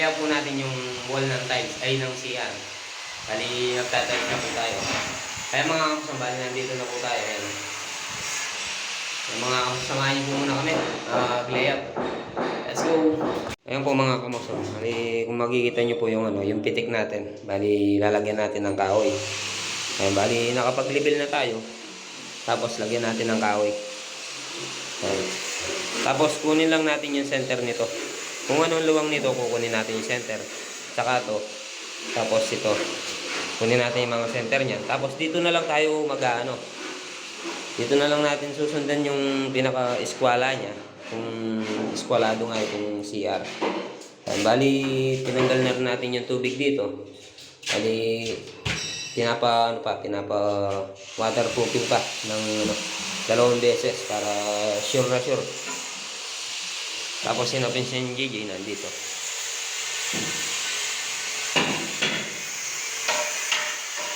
Nilaya po natin yung wall ng tiles, ay ng CR. Bali, nagtatiles na po tayo. Kaya mga kamusta, bali, nandito na po tayo. Ayan. Yung mga kamusta, samahan niyo po muna kami. Mag-layout. Let's go! Ayan po mga kamusta. Bali, kung makikita niyo po yung, ano, yung pitik natin. Bali, lalagyan natin ng kahoy. Ayan, bali, nakapag-level na tayo. Tapos, lagyan natin ng kahoy. Ayan. Tapos, kunin lang natin yung center nito. Kung anong luwang nito, kukunin natin yung center. Tsaka to. Tapos ito. Kunin natin yung mga center niyan. Tapos dito na lang tayo mag-ano. Dito na lang natin susundan yung pinaka-eskwala niya. Kung eskwalado nga itong CR. Ayan, bali, tinanggal na natin yung tubig dito. Bali, pinapa, ano pa, pinapa waterproofing pa ng ano, dalawang beses para sure na sure. Tapos sinapin siya yung JJ nandito.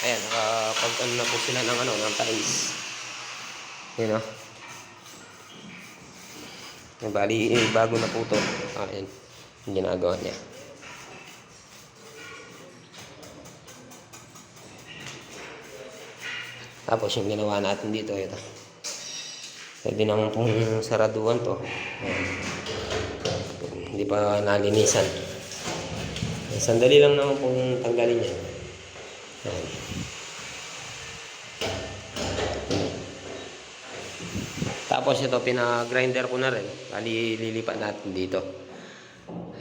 Ayan, nakapag ano na po sila ng ano, ng tiles. Yun o. Oh. Bali, eh, bago na po to. Ah, yun. Yung ginagawa niya. Tapos yung ginawa natin dito, ito. Pwede naman pong saraduan to. Ayan. Hindi pa nalinisan. Sandali lang naman pong tanggalin yan. Ayan. Tapos ito, pinagrinder ko na rin. Bali, lilipat natin dito.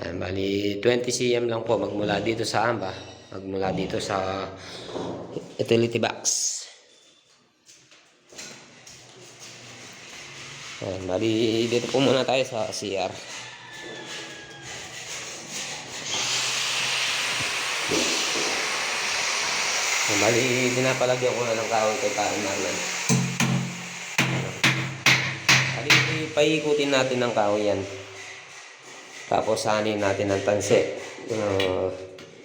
Ayan, bali, 20 cm lang po magmula dito sa amba. Magmula dito sa utility box. Ayan, bali, dito po muna tayo sa CR. Ayan, bali, dinapalagyan ko na ng kahoy kay Paan Marlon. Bali, paikutin natin ng kahoy yan. Tapos sanin natin ng tanse. Uh,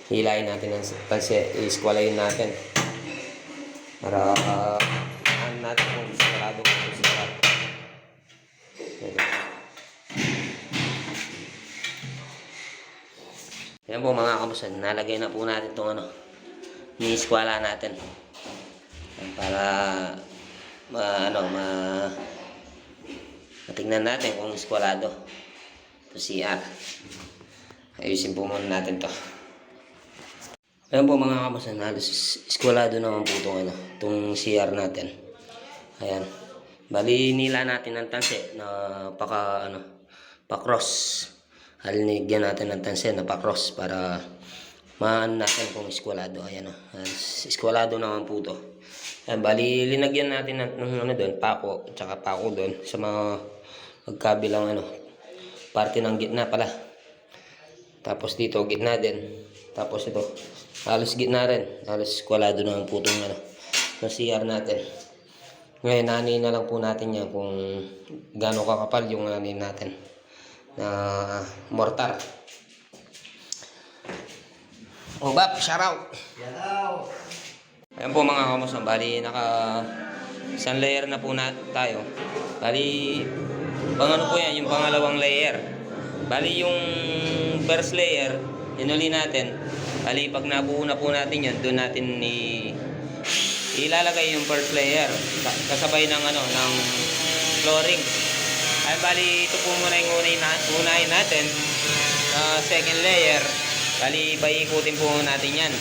hilayin natin ng tanse. Iskwalayin natin. Para uh, natin kung sarado kung sarado. Ayan. Yan po mga kamusan, nalagay na po natin itong ano, ni-eskwala natin. Para ma, ano, ma, matignan natin kung eskwalado. Ito CR. Ayusin po muna natin to. Ayan po mga kamusan, halos eskwalado naman po itong ano, itong CR natin. Ayan. Bali, nila natin ng tanse na paka, ano, pa-cross. Halinigyan natin ng tanse na pa-cross para maan natin kung eskwalado. Ayan o. Eskwalado naman po to. Ayan, bali, linagyan natin ng, ng ano doon, pako, at saka pako doon sa mga magkabilang ano, parte ng gitna pala. Tapos dito, gitna din. Tapos ito, halos gitna rin. Halos eskwalado naman po itong ano, ng CR natin. Ngayon, nani na lang po natin yan kung gaano kakapal yung nani natin na mortar. O Bap, shout out! Ayan po mga kamusta, bali naka isang layer na po na tayo. Bali, pang ano po yan, yung pangalawang layer. Bali yung first layer, inuli natin. Bali pag nabuo na po natin yun, doon natin i ilalagay yung first layer ka- kasabay ng ano ng flooring. Ay bali ito po muna yung unahin, na, natin na second layer. Bali paikutin po natin yan.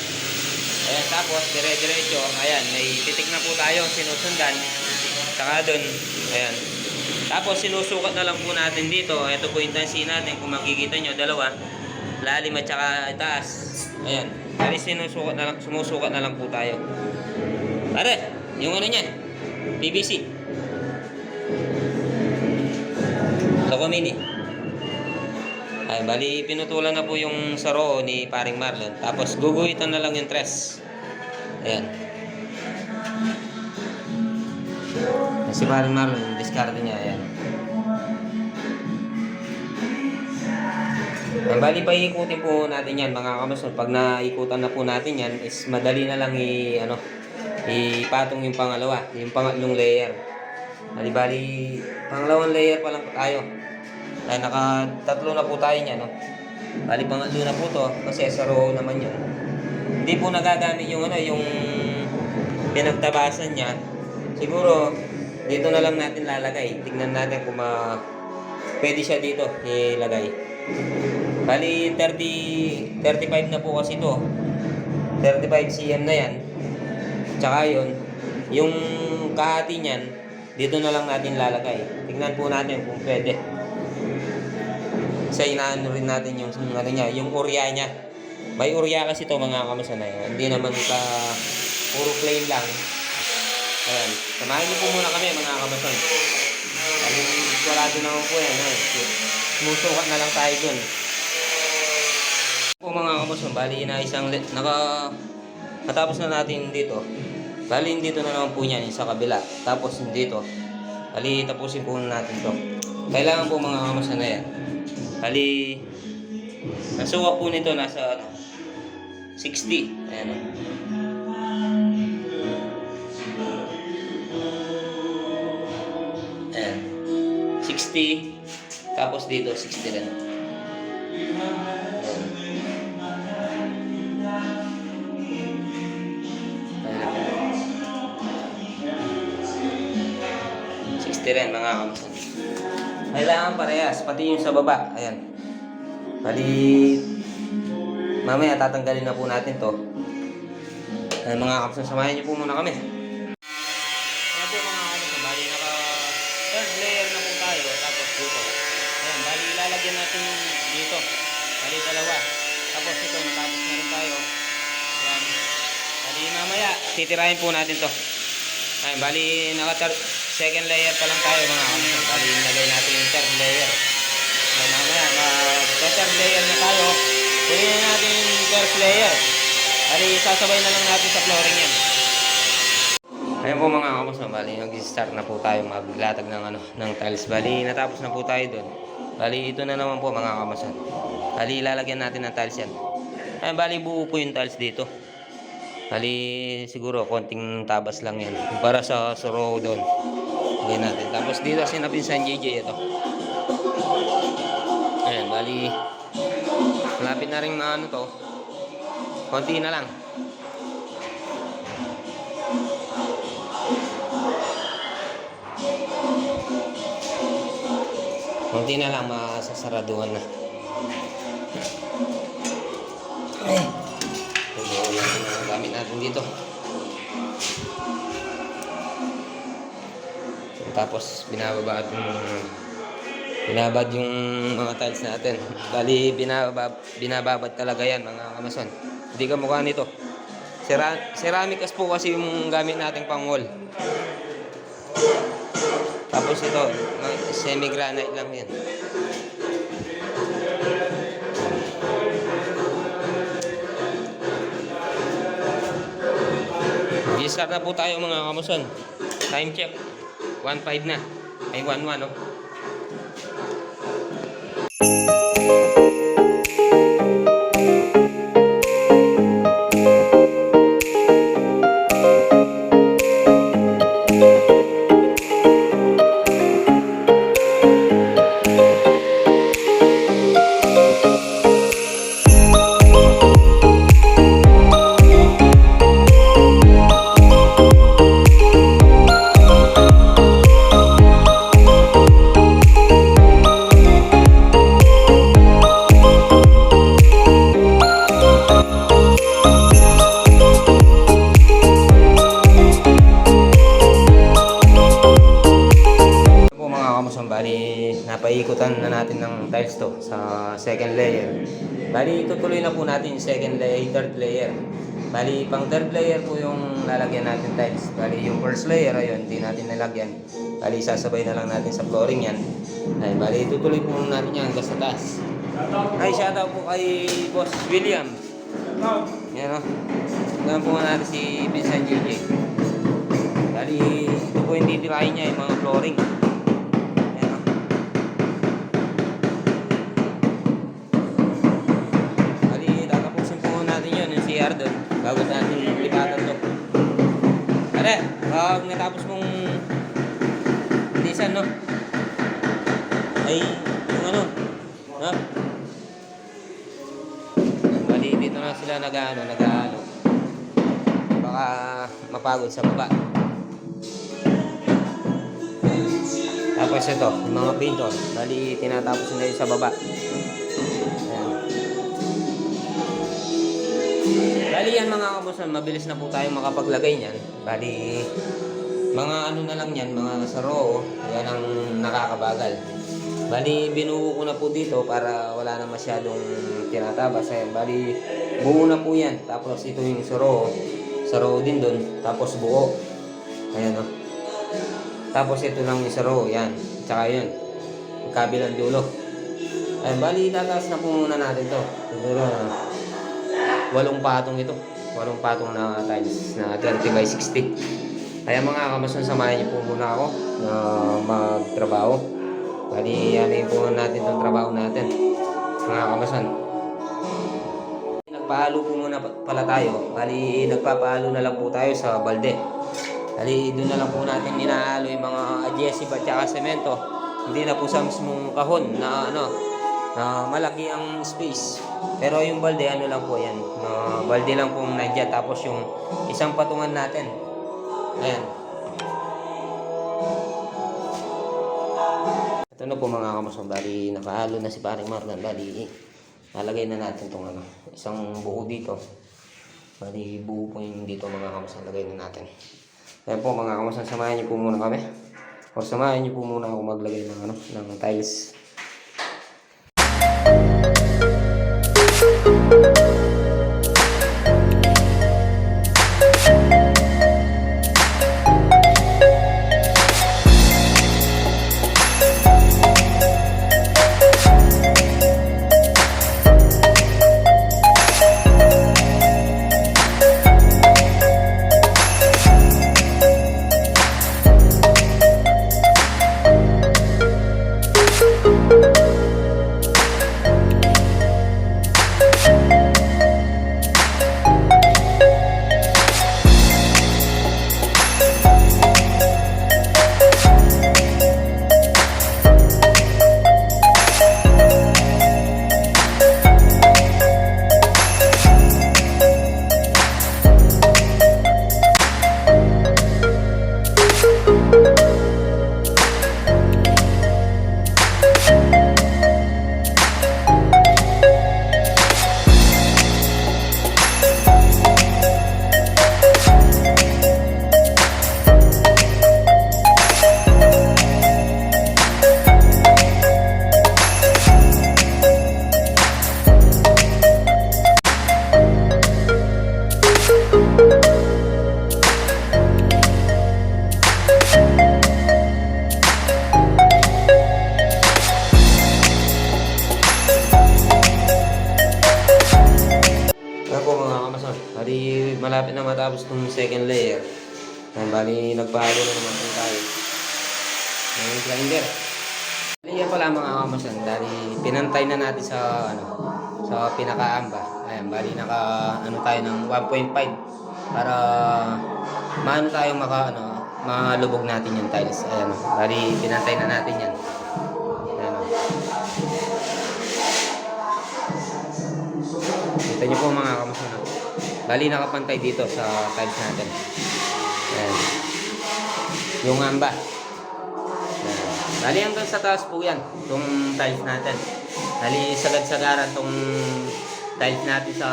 Ayan, tapos dire-diretso, ayan, may titik na po tayo, sinusundan. Saka dun, ayan. Tapos sinusukat na lang po natin dito. Ito po yung tansi natin, kung makikita nyo, dalawa. Lalim at saka itaas. Ayan. Bali sinusukat na lang, sumusukat na lang po tayo. Pare, yung ano niyan, PVC. Loko mini. Ay, bali, pinutulan na po yung saro ni paring Marlon. Tapos, guguhitan na lang yung tres. Ayan. Si paring Marlon, yung discard niya, ayan. Ang bali pa iikutin po natin yan mga kamusun. Pag naikutan na po natin yan, is madali na lang i, ano, ipatong yung pangalawa, yung pangatlong layer. Bali bali, pangalawang layer pa lang tayo. Ay naka tatlo na po tayo niya, no? Bali pangatlo na po to kasi sa naman yun. Hindi po nagagamit yung ano, yung pinagtabasan niya. Siguro dito na lang natin lalagay. Tignan natin kung ma pwede siya dito ilagay. Bali 30 35 na po kasi to. 35 cm na yan. Tsaka yun, yung kahati niyan, dito na lang natin lalagay. Tingnan po natin kung pwede. Kasi inaano rin natin yung, ano niya, yung urya niya. May urya kasi to mga kamasa na yun. Hindi naman ka puro plain lang. Ayan. Samahan niyo po muna kami mga kamason. Wala din naman po yan. Eh. Sumusukat na lang tayo dun. Po mga kamason, bali na isang let, naka natapos na natin dito. Bali dito na naman po niyan sa kabila. Tapos dito. Bali tapusin po natin to. Kailangan po mga kamason na yan. Bali nasuwa po nito nasa ano 60. Ayan. oh. Ayan. 60. Tapos dito, 60 rin. Ayan. Ayan. 60 rin, mga kamsan. Kailangan parehas, pati yung sa baba. Ayan. Bali, mamaya tatanggalin na po natin to. Ayan, mga kamsan, samahan niyo po muna kami. Ayan po mga kamsan, bali naka third layer na po tayo. Tapos dito. Ayan, bali ilalagyan natin dito. Bali dalawa. Tapos ito, natapos na rin tayo. Ayan. Bali mamaya, titirahin po natin to. Ayan, bali naka third, second layer pa lang tayo mga kamsan. Bali nilagay natin yung third layer. Ayan, mamaya, mag-third layer na tayo. Kunin na natin yung first layer. Bali, sasabay na lang natin sa flooring yan. Ayun po mga kamusta, bali nag-start na po tayo maglatag ng ano ng tiles. Bali natapos na po tayo doon. Bali ito na naman po mga kamusta. Bali ilalagyan natin ng tiles yan. Ayun, bali buo po yung tiles dito. Bali siguro konting tabas lang yan para sa row doon. Lagyan natin. Tapos dito sinapin sa JJ ito. Ayan, bali malapit na rin na ano to. Konti na lang. Kunti na lang, masasaraduhan na. Ay. Natin ang gamit natin dito. Tapos binababa at yung binabad yung mga tiles natin. Bali, binabab, binababad talaga yan mga kamason. Hindi ka mukha nito. Cera ceramic po kasi yung gamit nating pang wall. Tapos ito, semi-granite lang yan. Start na po tayo mga kamuson. Time check. 1.5 na. Ay, 1.1 oh. Natin ng tiles to sa second layer. Bali tutuloy na po natin yung second layer, third layer. Bali pang third layer po yung lalagyan natin tiles. Bali yung first layer ayun, hindi natin nalagyan. Bali sasabay na lang natin sa flooring yan. Ay, bali tutuloy po natin yan hanggang sa taas. Ay, shoutout po kay Boss William. Yan o. Tignan po natin si Vincent JJ. Bali, ito po yung titirahin niya yung mga flooring. Pag natapos mong linisan, no? Ay, yung ano, ha? dito na sila nag-ano, nag-ano. Baka mapagod sa baba. Tapos ito, yung mga painter. Bali, tinatapos nila sa baba. Bali yan mga kamusan, mabilis na po tayo makapaglagay niyan. Bali, mga ano na lang yan, mga saro, yan ang nakakabagal. Bali, binuo ko na po dito para wala na masyadong tinatabas. Ayan, bali, buo na po yan. Tapos ito yung saro, saro din doon. Tapos buo. Ayan o. Tapos ito lang yung saro, yan. Tsaka yun, kabilang dulo. Ayan, bali, tataas na po muna natin to. Siguro na walong patong ito. Walong patong na tiles na 30 by 60. Kaya mga kamason, samahan niyo po muna ako na magtrabaho. Bali, yamin po natin itong trabaho natin. Mga kamason. Nagpahalo po muna pa- pala tayo. Bali, nagpapahalo na lang po tayo sa balde. Bali, doon na lang po natin inahalo yung mga adhesive at saka semento. Hindi na po sa mismong kahon na ano, na malaki ang space. Pero yung balde, ano lang po yan. na balde lang pong nandiyan. Tapos yung isang patungan natin. Ayan. Ito na po mga kamasong. Bali, nakahalo na si paring Marlon. Bali, nalagay na natin itong ano, isang buo dito. Bali, buo po yung dito mga kamasong. Lagay na natin. Ayan po mga kamasong, samahan niyo po muna kami. O samahan niyo po muna ako maglagay ng, ano, ng tiles. Pinantay na natin sa, ano, sa pinakaamba. Ayan, bali, naka, ano tayo ng 1.5 para maano tayo maka, ano, malubog natin yung tiles. Ayan, bali, pinantay na natin yan. Ayan, o. Kita niyo po mga kamusun. no? Bali nakapantay dito sa tiles natin. Ayan. Yung amba. Ayan. Bali hanggang sa taas po yan. Itong tiles natin. Bali sagad-sagaran itong tiles natin sa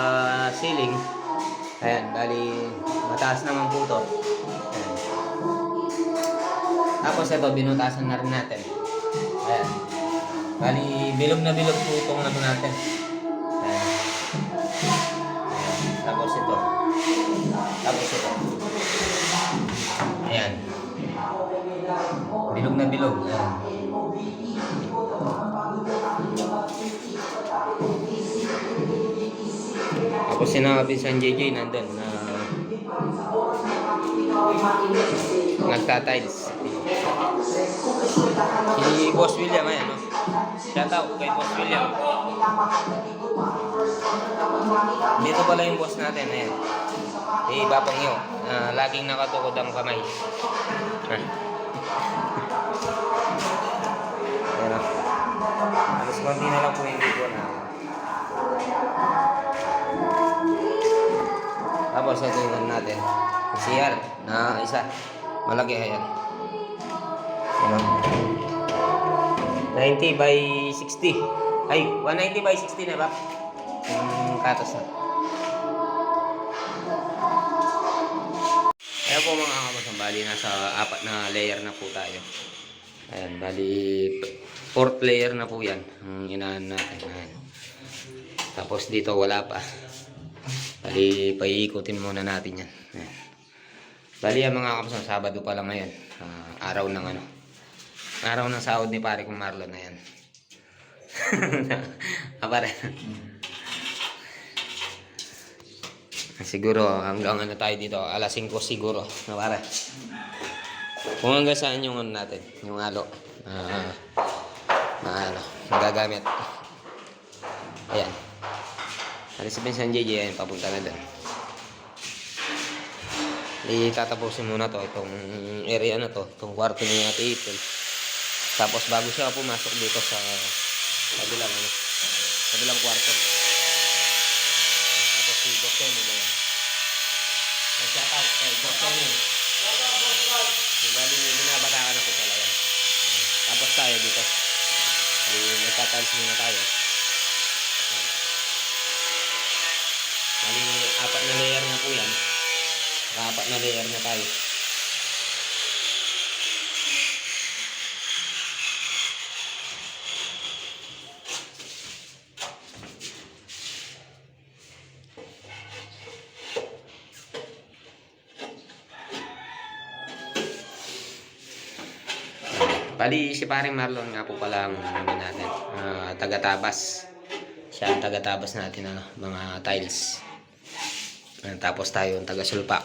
ceiling. Ayan. Bali mataas naman po. Ayan. Tapos ito binutasan na rin natin. Ayan. Bali bilog na bilog po itong ano natin. Ayan. Tapos ito. Tapos ito. Ayan. Bilog na bilog. Ayan. Sinakapin sa JJ nandun na nagtatiles. Si Boss William ayan no. Shout out kay Boss William. Dito pala yung boss natin, ayan. Si Babang Yo, na laging nakatukod ang kamay. Ah. Ayan o. Alas konti na lang po yung CR na isa. Malaki ayan. Ano? 90 by 60. Ay, 190 by 60 na ba? Yung katos na. Ayan po mga kamasang bali, nasa apat na layer na po tayo. Ayan, bali, fourth layer na po yan. Ang inaan natin. Ayan. Tapos dito wala pa. Bali, paiikutin muna natin yan. Ayan. Bali, ang mga kamasang Sabado pa lang ngayon. Ah, araw ng ano. Araw ng sahod ni pare kong Marlon na yan. ah, pare. Siguro hanggang ano tayo dito, alas 5 siguro, na pare. Kung hanggang saan yung ano natin, yung alo. Ah, na ano, magagamit. Ayan. Alis si Vincent JJ, ayan, papunta na doon. Itatapusin muna to, itong area na to, itong kwarto ni Ate April. Tapos bago siya pumasok dito sa kabilang ano, kabilang kwarto. Tapos si Boss Tony na yan. Ang shout out kay Boss Tony. Bali, binabatakan na po pala yan. Tapos tayo dito. Bali, nagtatiles muna tayo. Yan. Bali, apat na layer na po yan. Apat na layer na tayo. Bali, si paring Marlon nga po pala ang ano natin, ah, taga-tabas. Siya ang taga-tabas natin ng mga tiles. Ayan, tapos tayo ang taga-sulpak.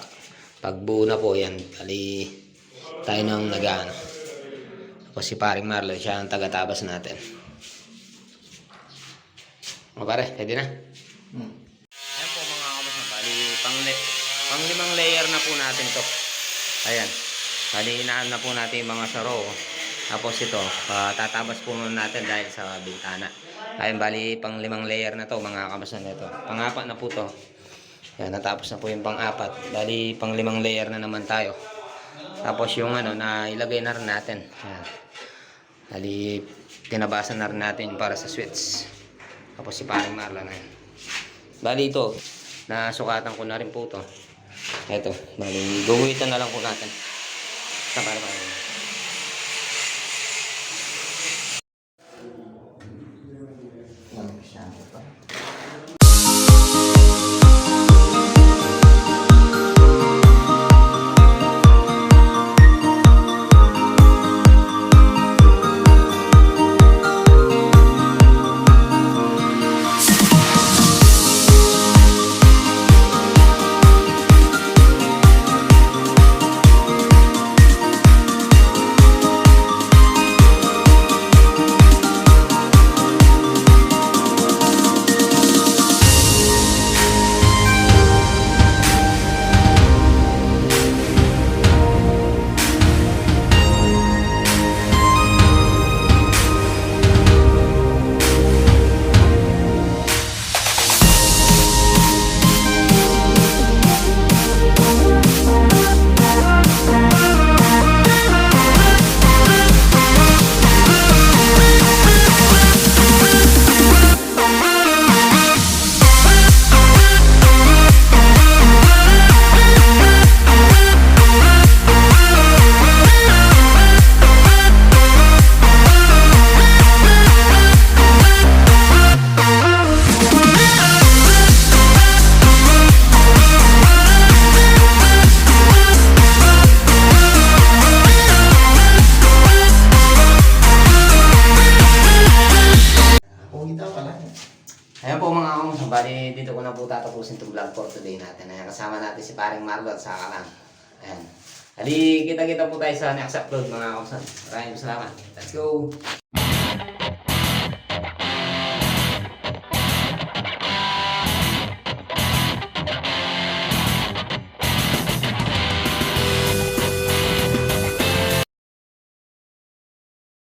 Pag buo na po yan, bali tayo nang nag-ano. Tapos si paring Marlon, siya ang taga-tabas natin. O pare, pwede na? Ayan po mga kamusta, bali pang, pang limang layer na po natin to. Ayan. Bali inaan na po natin yung mga saro. Tapos ito, ah, tatabas po natin dahil sa bintana. Ayun, bali pang limang layer na to mga kamusta nito. Pang-apat na po to. Ayan, natapos na po yung pang-apat. Bali pang limang layer na naman tayo. Tapos yung ano, na ilagay na rin natin. Ayan. Bali, tinabasan na rin natin para sa switch. Tapos si paring Marlon na yan. Bali ito, nasukatan ko na rin po to. Ito, bali, guguhitan na lang po natin. Sa para para. Pugita for today natin. Ayan, kasama natin si paring Marlon sa kalang. Ayan. Hali, kita-kita po tayo sa next upload mga kamusta. Maraming salamat. Let's go!